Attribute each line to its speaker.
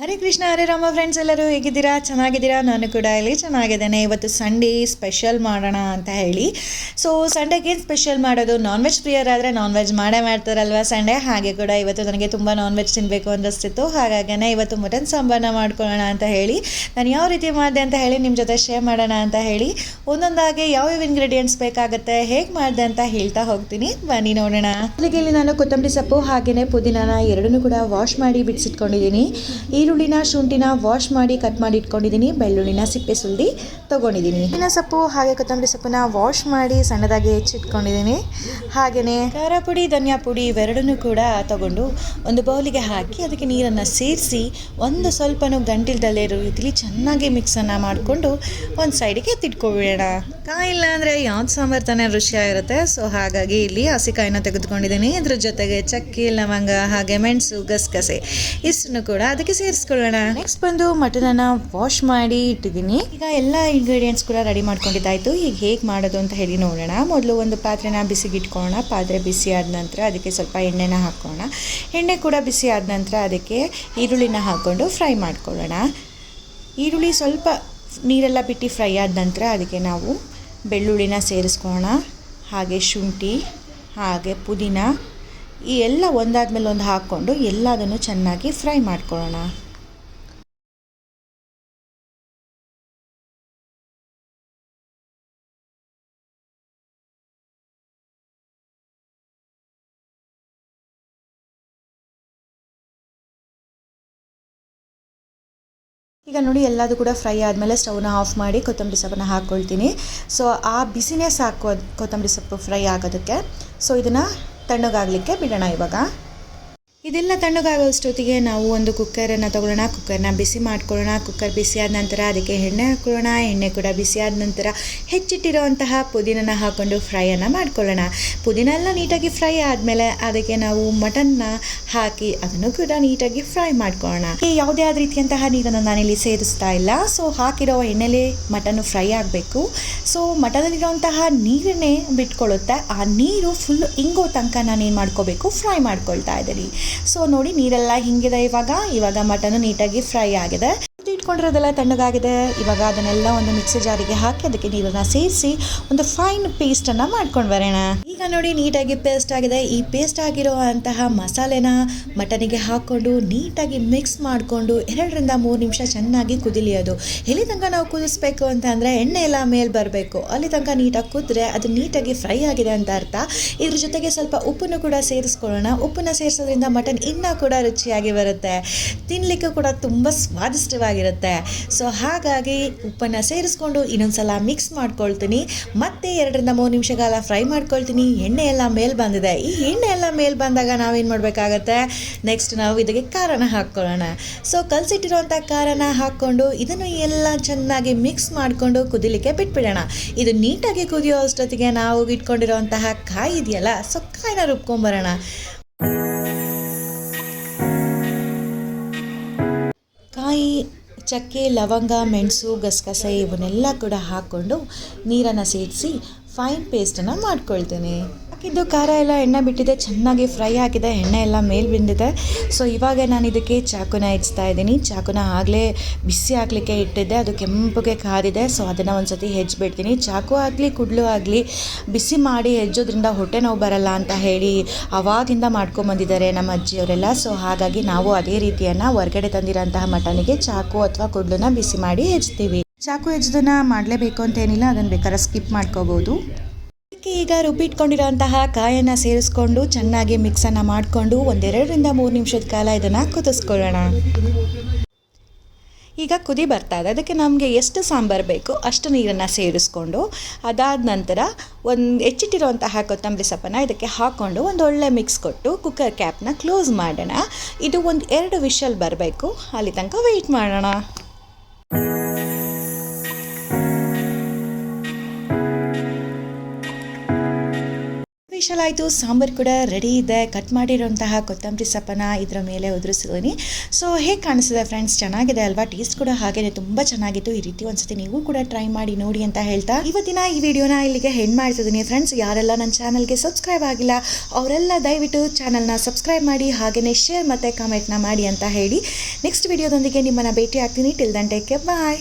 Speaker 1: ಹರೇ Krishna, Hare Rama friends ಎಲ್ಲರೂ ಹೇಗಿದ್ದೀರಾ? ಚೆನ್ನಾಗಿದ್ದೀರಾ? ನಾನು ಕೂಡ ಇಲ್ಲಿ ಚೆನ್ನಾಗಿದ್ದೇನೆ. ಇವತ್ತು ಸಂಡೇ ಸ್ಪೆಷಲ್ ಮಾಡೋಣ ಅಂತ ಹೇಳಿ. ಸೊ ಸಂಡೇಗೆ ಸ್ಪೆಷಲ್ ಮಾಡೋದು? ನಾನ್ ವೆಜ್ ಪ್ರಿಯರಾದರೆ ನಾನ್ ವೆಜ್ ಮಾಡೇ ಮಾಡ್ತಾರಲ್ವ ಸಂಡೇ ಹಾಗೆ ಕೂಡ ಇವತ್ತು ನನಗೆ ತುಂಬ ನಾನ್ ವೆಜ್ ತಿನ್ನಬೇಕು ಅನ್ನಿಸ್ತಿತ್ತು. ಹಾಗಾಗೇ ಇವತ್ತು ಮಟನ್ ಸಾಂಬಾರನ್ನ ಮಾಡ್ಕೊಳ್ಳೋಣ ಅಂತ ಹೇಳಿ. ನಾನು ಯಾವ ರೀತಿ ಮಾಡಿದೆ ಅಂತ ಹೇಳಿ ನಿಮ್ಮ ಜೊತೆ ಶೇರ್ ಮಾಡೋಣ ಅಂತ ಹೇಳಿ. ಒಂದೊಂದಾಗಿ ಯಾವ್ಯಾವ ಇಂಗ್ರೀಡಿಯೆಂಟ್ಸ್ ಬೇಕಾಗುತ್ತೆ, ಹೇಗೆ ಮಾಡಿದೆ ಅಂತ ಹೇಳ್ತಾ ಹೋಗ್ತೀನಿ. ಬನ್ನಿ ನೋಡೋಣ. ಅಲ್ಲಿಗೆ ಇಲ್ಲಿ ನಾನು ಕೊತ್ತಂಬರಿ ಸೊಪ್ಪು, ಹಾಗೆಯೇ ಪುದೀನಾನ ಎರಡನ್ನೂ ಕೂಡ ವಾಶ್ ಮಾಡಿ ಬಿಡಿಸಿಟ್ಕೊಂಡಿದ್ದೀನಿ ಈರುಳ್ಳಿನ ಶುಂಠಿನ ವಾಶ್ ಮಾಡಿ ಕಟ್ ಮಾಡಿ ಇಟ್ಕೊಂಡಿದ್ದೀನಿ. ಬೆಳ್ಳುಳ್ಳಿನ ಸಿಪ್ಪೆ ಸುಲ್ದಿ ತೊಗೊಂಡಿದ್ದೀನಿ. ಇನ್ನ ಸೊಪ್ಪು ಹಾಗೆ ಕೊತ್ತಂಬರಿ ಸೊಪ್ಪನ್ನ ವಾಶ್ ಮಾಡಿ ಸಣ್ಣದಾಗಿ ಹೆಚ್ಚಿಟ್ಕೊಂಡಿದ್ದೀನಿ. ಹಾಗೆಯೇ ಖಾರ ಪುಡಿ ಧನಿಯಾ ಪುಡಿ ಇವೆರಡನ್ನೂ ಕೂಡ ತಗೊಂಡು ಒಂದು ಬೌಲಿಗೆ ಹಾಕಿ ಅದಕ್ಕೆ ನೀರನ್ನು ಸೇರಿಸಿ ಒಂದು ಸ್ವಲ್ಪನೂ ಗಂಟಿಲ್ದಲ್ಲೇ ಇರೋ ರೀತಿಲಿ ಚೆನ್ನಾಗಿ ಮಿಕ್ಸನ್ನು ಮಾಡಿಕೊಂಡು ಒಂದು ಸೈಡಿಗೆ ಎತ್ತಿಟ್ಕೊಬಿಡೋಣ ಕಾಯಿಲ್ಲ ಅಂದರೆ ಯಾವ್ದು ಸಾಂಬಾರು ತಾನೇ ರುಚಿಯಾಗಿರುತ್ತೆ ಸೊ ಹಾಗಾಗಿ ಇಲ್ಲಿ ಹಸಿಕಾಯಿನ ತೆಗೆದುಕೊಂಡಿದ್ದೀನಿ. ಇದ್ರ ಜೊತೆಗೆ ಚಕ್ಕೆ ಲವಂಗ ಹಾಗೆ ಮೆಣಸು ಗಸಗಸೆ ಇಷ್ಟನ್ನು ಕೂಡ ಅದಕ್ಕೆ ಸೇರಿಸ್ಕೊಳ್ಳೋಣ ನೆಕ್ಸ್ಟ್ ಬಂದು ಮಟನನ್ನು ವಾಶ್ ಮಾಡಿ ಇಟ್ಟಿದ್ದೀನಿ. ಈಗ ಎಲ್ಲ ಇಂಗ್ರೀಡಿಯೆಂಟ್ಸ್ ಕೂಡ ರೆಡಿ ಮಾಡ್ಕೊಂಡಿದ್ದಾಯ್ತು. ಈಗ ಹೇಗೆ ಮಾಡೋದು ಅಂತ ಹೇಳಿ ನೋಡೋಣ. ಮೊದಲು ಒಂದು ಪಾತ್ರೆನ ಬಿಸಿಗೆ ಇಟ್ಕೊಳ್ಳೋಣ ಪಾತ್ರೆ ಬಿಸಿ ಆದ ನಂತರ ಅದಕ್ಕೆ ಸ್ವಲ್ಪ ಎಣ್ಣೆನ ಹಾಕೋಣ ಎಣ್ಣೆ ಕೂಡ ಬಿಸಿ ಆದ ನಂತರ ಅದಕ್ಕೆ ಈರುಳ್ಳಿನ ಹಾಕ್ಕೊಂಡು ಫ್ರೈ ಮಾಡ್ಕೊಳ್ಳೋಣ. ಈರುಳ್ಳಿ ಸ್ವಲ್ಪ ನೀರೆಲ್ಲ ಬಿಟ್ಟು ಫ್ರೈ ಆದ ನಂತರ ಅದಕ್ಕೆ ನಾವು ಬೆಳ್ಳುಳ್ಳಿನ ಸೇರಿಸ್ಕೊಳ್ಳೋಣ. ಹಾಗೆ ಶುಂಠಿ, ಹಾಗೆ ಪುದೀನ ಈ ಎಲ್ಲ ಒಂದಾದ ಮೇಲೆ ಒಂದು ಹಾಕ್ಕೊಂಡು ಎಲ್ಲದನ್ನು ಚೆನ್ನಾಗಿ ಫ್ರೈ ಮಾಡ್ಕೊಳ್ಳೋಣ. ಈಗ ನೋಡಿ ಎಲ್ಲದೂ ಕೂಡ ಫ್ರೈ ಆದಮೇಲೆ ಸ್ಟವ್ನ ಆಫ್ ಮಾಡಿ ಕೊತ್ತಂಬರಿ ಸೊಪ್ಪನ್ನ ಹಾಕ್ಕೊಳ್ತೀನಿ. ಸೊ ಆ ಬಿಸಿನೇ ಸಾಕು ಕೊತ್ತಂಬರಿ ಸೊಪ್ಪು ಫ್ರೈ ಆಗೋದಕ್ಕೆ. ಸೊ ಇದನ್ನು ತಣ್ಣಗಾಗಲಿಕ್ಕೆ ಬಿಡೋಣ ಇವಾಗ. ಇದೆಲ್ಲ ತಣ್ಣಗಾಗೋಷ್ಟೊತ್ತಿಗೆ ನಾವು ಒಂದು ಕುಕ್ಕರನ್ನು ತಗೊಳ್ಳೋಣ, ಕುಕ್ಕರ್ನ ಬಿಸಿ ಮಾಡ್ಕೊಳ್ಳೋಣ, ಕುಕ್ಕರ್ ಬಿಸಿಯಾದ ನಂತರ ಅದಕ್ಕೆ ಎಣ್ಣೆ ಹಾಕ್ಕೊಳ್ಳೋಣ ಎಣ್ಣೆ ಕೂಡ ಬಿಸಿಯಾದ ನಂತರ ಹೆಚ್ಚಿಟ್ಟಿರುವಂತಹ ಪುದೀನನ ಹಾಕ್ಕೊಂಡು ಫ್ರೈಯನ್ನು ಮಾಡ್ಕೊಳ್ಳೋಣ. ಪುದೀನ ಎಲ್ಲ ನೀಟಾಗಿ ಫ್ರೈ ಆದಮೇಲೆ ಅದಕ್ಕೆ ನಾವು ಮಟನ್ನ ಹಾಕಿ ಅದನ್ನು ಕೂಡ ನೀಟಾಗಿ ಫ್ರೈ ಮಾಡ್ಕೊಳ್ಳೋಣ. ಈ ಯಾವುದೇ ಆದ ರೀತಿಯಂತಹ ನೀರನ್ನು ನಾನಿಲ್ಲಿ ಸೇರಿಸ್ತಾ ಇಲ್ಲ. ಸೊ ಹಾಕಿರೋ ಎಣ್ಣೆಲೇ ಮಟನ್ನು ಫ್ರೈ ಆಗಬೇಕು. ಸೊ ಮಟನಲ್ಲಿರುವಂತಹ ನೀರನ್ನೇ ಬಿಟ್ಕೊಳ್ಳುತ್ತೆ ಆ ನೀರು ಫುಲ್ ಇಂಗೋ ತನಕ ನಾನು ಏನು ಮಾಡ್ಕೋಬೇಕು? ಫ್ರೈ ಮಾಡ್ಕೊಳ್ತಾ ಇದ್ದೀನಿ. ಸೊ ನೋಡಿ ನೀರೆಲ್ಲ ಹಿಂಗಿದೆ ಇವಾಗ. ಇವಾಗ ಮಟನ್ ನೀಟಾಗಿ ಫ್ರೈ ಆಗಿದೆ. ಇಟ್ಕೊಂಡಿರೋದೆಲ್ಲ ತಣ್ಣಗಾಗಿದೆ. ಇವಾಗ ಅದನ್ನೆಲ್ಲ ಒಂದು ಮಿಕ್ಸಿ ಜಾರಿಗೆ ಹಾಕಿ ಅದಕ್ಕೆ ನೀರನ್ನು ಸೇರಿಸಿ ಒಂದು ಫೈನ್ ಪೇಸ್ಟನ್ನು ಮಾಡ್ಕೊಂಡು ಬರೋಣ. ಈಗ ನೋಡಿ ನೀಟಾಗಿ ಪೇಸ್ಟ್ ಆಗಿದೆ. ಈ ಪೇಸ್ಟ್ ಆಗಿರೋ ಅಂತಹ ಮಸಾಲೆನ ಮಟನಿಗೆ ಹಾಕ್ಕೊಂಡು ನೀಟಾಗಿ ಮಿಕ್ಸ್ ಮಾಡಿಕೊಂಡು ಎರಡರಿಂದ ಮೂರು ನಿಮಿಷ ಚೆನ್ನಾಗಿ ಕುದಿಲಿ ಅದು ಎಲ್ಲಿ ತನಕ ನಾವು ಕುದಿಸ್ಬೇಕು ಅಂತ ಅಂದರೆ ಎಣ್ಣೆ ಎಲ್ಲ ಮೇಲೆ ಬರಬೇಕು. ಅಲ್ಲಿ ತನಕ ನೀಟಾಗಿ ಕುದ್ರೆ ಅದು ನೀಟಾಗಿ ಫ್ರೈ ಆಗಿದೆ ಅಂತ ಅರ್ಥ. ಇದ್ರ ಜೊತೆಗೆ ಸ್ವಲ್ಪ ಉಪ್ಪನ್ನು ಕೂಡ ಸೇರಿಸ್ಕೊಳ್ಳೋಣ. ಉಪ್ಪನ್ನು ಸೇರಿಸೋದ್ರಿಂದ ಮಟನ್ ಇನ್ನೂ ಕೂಡ ರುಚಿಯಾಗಿ ಬರುತ್ತೆ. ತಿನ್ನಲಿಕ್ಕೆ ಕೂಡ ತುಂಬ ಸ್ವಾದಿಷ್ಟವಾಗಿರುತ್ತೆ. ಸೊ ಹಾಗಾಗಿ ಉಪ್ಪನ್ನು ಸೇರಿಸ್ಕೊಂಡು ಇನ್ನೊಂದ್ಸಲ ಮಿಕ್ಸ್ ಮಾಡ್ಕೊಳ್ತೀನಿ. ಮತ್ತೆ ಎರಡರಿಂದ ಮೂರು ನಿಮಿಷ ಕಾಲ ಫ್ರೈ ಮಾಡ್ಕೊಳ್ತೀನಿ. ಎಣ್ಣೆ ಎಲ್ಲ ಮೇಲೆ ಬಂದಿದೆ. ಈ ಎಣ್ಣೆ ಎಲ್ಲ ಮೇಲೆ ಬಂದಾಗ ನಾವೇನು ಮಾಡಬೇಕಾಗತ್ತೆ? ನೆಕ್ಸ್ಟ್ ನಾವು ಇದಕ್ಕೆ ಖಾರನ ಹಾಕ್ಕೊಳ್ಳೋಣ. ಸೊ ಕಲಸಿಟ್ಟಿರುವಂಥ ಖಾರನ ಹಾಕ್ಕೊಂಡು ಇದನ್ನು ಎಲ್ಲ ಚೆನ್ನಾಗಿ ಮಿಕ್ಸ್ ಮಾಡಿಕೊಂಡು ಕುದಿಲಿಕ್ಕೆ ಬಿಟ್ಬಿಡೋಣ. ಇದು ನೀಟಾಗಿ ಕುದಿಯೋ ಅಷ್ಟೊತ್ತಿಗೆ ನಾವು ಇಟ್ಕೊಂಡಿರೋಂತಹ ಕಾಯಿ ಇದೆಯಲ್ಲ ಸೊ ಕಾಯಿನ ರುಬ್ಕೊಂಬರೋಣ. ಚಕ್ಕೆ ಲವಂಗ ಮೆಣಸು ಗಸಗಸೆ ಇವನ್ನೆಲ್ಲ ಕೂಡ ಹಾಕ್ಕೊಂಡು ನೀರನ್ನು ಸೇರಿಸಿ ಫೈನ್ ಪೇಸ್ಟನ್ನು ಮಾಡ್ಕೊಳ್ತೇನೆ. ಹಾಕಿದ್ದು ಖಾರ ಎಲ್ಲ ಎಣ್ಣೆ ಬಿಟ್ಟಿದೆ, ಚೆನ್ನಾಗಿ ಫ್ರೈ ಆಗಿದೆ ಎಣ್ಣೆ ಎಲ್ಲ ಮೇಲೆ ಬಿಂದಿದೆ. ಸೊ ಇವಾಗ ನಾನು ಇದಕ್ಕೆ ಚಾಕುನ ಹೆಚ್ತಾ ಇದ್ದೀನಿ. ಚಾಕುನ ಆಗಲೇ ಬಿಸಿ ಹಾಕ್ಲಿಕ್ಕೆ ಇಟ್ಟಿದ್ದೆ, ಅದು ಕೆಂಪಗೆ ಕಾದಿದೆ ಸೊ ಅದನ್ನು ಒಂದು ಸತಿ ಹೆಜ್ಬಿಡ್ತೀನಿ ಚಾಕು ಆಗಲಿ, ಕುಡ್ಲು ಆಗಲಿ, ಬಿಸಿ ಮಾಡಿ ಹೆಜ್ಜೋದ್ರಿಂದ ಹೊಟ್ಟೆ ನೋವು ಬರಲ್ಲ ಅಂತ ಹೇಳಿ ಅವಾಗಿಂದ ಮಾಡ್ಕೊಂಬಂದಿದ್ದಾರೆ ನಮ್ಮ ಅಜ್ಜಿಯವರೆಲ್ಲ. ಸೊ ಹಾಗಾಗಿ ನಾವು ಅದೇ ರೀತಿಯನ್ನು ಹೊರಗಡೆ ತಂದಿರೋಂತಹ ಮಟನಿಗೆ ಚಾಕು ಅಥವಾ ಕುಡ್ಲನ್ನ ಬಿಸಿ ಮಾಡಿ ಹೆಜ್ತೀವಿ. ಚಾಕು ಹೆಜ್ಜದನ್ನ ಮಾಡಲೇಬೇಕು ಅಂತೇನಿಲ್ಲ ಅದನ್ನು ಬೇಕಾದ್ರೆ ಸ್ಕಿಪ್ ಮಾಡ್ಕೋಬೋದು. ಅದಕ್ಕೆ ಈಗ ರುಬ್ಬಿಟ್ಕೊಂಡಿರೋಂತಹ ಕಾಯನ್ನು ಸೇರಿಸ್ಕೊಂಡು ಚೆನ್ನಾಗಿ ಮಿಕ್ಸನ್ನು ಮಾಡಿಕೊಂಡು ಒಂದೆರಡರಿಂದ ಮೂರು ನಿಮಿಷದ ಕಾಲ ಇದನ್ನು ಕುದಿಸ್ಕೊಳ್ಳೋಣ. ಈಗ ಕುದಿ ಬರ್ತಾ ಇದೆ. ಅದಕ್ಕೆ ನಮಗೆ ಎಷ್ಟು ಸಾಂಬಾರು ಬೇಕು ಅಷ್ಟು ನೀರನ್ನು ಸೇರಿಸ್ಕೊಂಡು ಅದಾದ ನಂತರ ಒಂದು ಹೆಚ್ಚಿಟ್ಟಿರುವಂತಹ ಕೊತ್ತಂಬರಿ ಸೊಪ್ಪನ್ನು ಇದಕ್ಕೆ ಹಾಕ್ಕೊಂಡು ಒಂದು ಒಳ್ಳೆ ಮಿಕ್ಸ್ ಕೊಟ್ಟು ಕುಕ್ಕರ್ ಕ್ಯಾಪ್ನ ಕ್ಲೋಸ್ ಮಾಡೋಣ. ಇದು ಒಂದು ಎರಡು ವಿಷಲ್ ಬರಬೇಕು. ಅಲ್ಲಿ ತನಕ ವೆಯ್ಟ್ ಮಾಡೋಣ. ವಿಶಾಲ ಆಯಿತು ಸಾಂಬಾರು ಕೂಡ ರೆಡಿ ಇದೆ. ಕಟ್ ಮಾಡಿರೋಂತಹ ಕೊತ್ತಂಬರಿ ಸೊಪ್ಪನ ಇದರ ಮೇಲೆ ಉದುರಿಸಿದ್ದೀನಿ ಸೊ ಹೇಗೆ ಕಾಣಿಸಿದೆ ಫ್ರೆಂಡ್ಸ್ ಚೆನ್ನಾಗಿದೆ ಅಲ್ವಾ? ಟೇಸ್ಟ್ ಕೂಡ ಹಾಗೇನೆ ತುಂಬ ಚೆನ್ನಾಗಿತ್ತು. ಈ ರೀತಿ ಒಂದ್ಸತಿ ನೀವು ಕೂಡ ಟ್ರೈ ಮಾಡಿ ನೋಡಿ ಅಂತ ಹೇಳ್ತಾ ಇವತ್ತಿನ ಈ ವಿಡಿಯೋನ ಇಲ್ಲಿಗೆ ಹೆಣ್ಣು ಮಾಡ್ತಿದ್ದೀನಿ ಫ್ರೆಂಡ್ಸ್ ಯಾರೆಲ್ಲ ನನ್ನ ಚಾನಲ್ಗೆ ಸಬ್ಸ್ಕ್ರೈಬ್ ಆಗಿಲ್ಲ, ಅವರೆಲ್ಲ ದಯವಿಟ್ಟು ಚಾನಲ್ನ ಸಬ್ಸ್ಕ್ರೈಬ್ ಮಾಡಿ ಹಾಗೆಯೇ ಶೇರ್ ಮತ್ತು ಕಮೆಂಟ್ನ ಮಾಡಿ ಅಂತ ಹೇಳಿ. ನೆಕ್ಸ್ಟ್ ವಿಡಿಯೋದೊಂದಿಗೆ ನಿಮ್ಮನ್ನು ಭೇಟಿ ಆಗ್ತೀನಿ ಟಿಲ್ ದಂಟೆಕ್ಕೆ ಬಾಯ್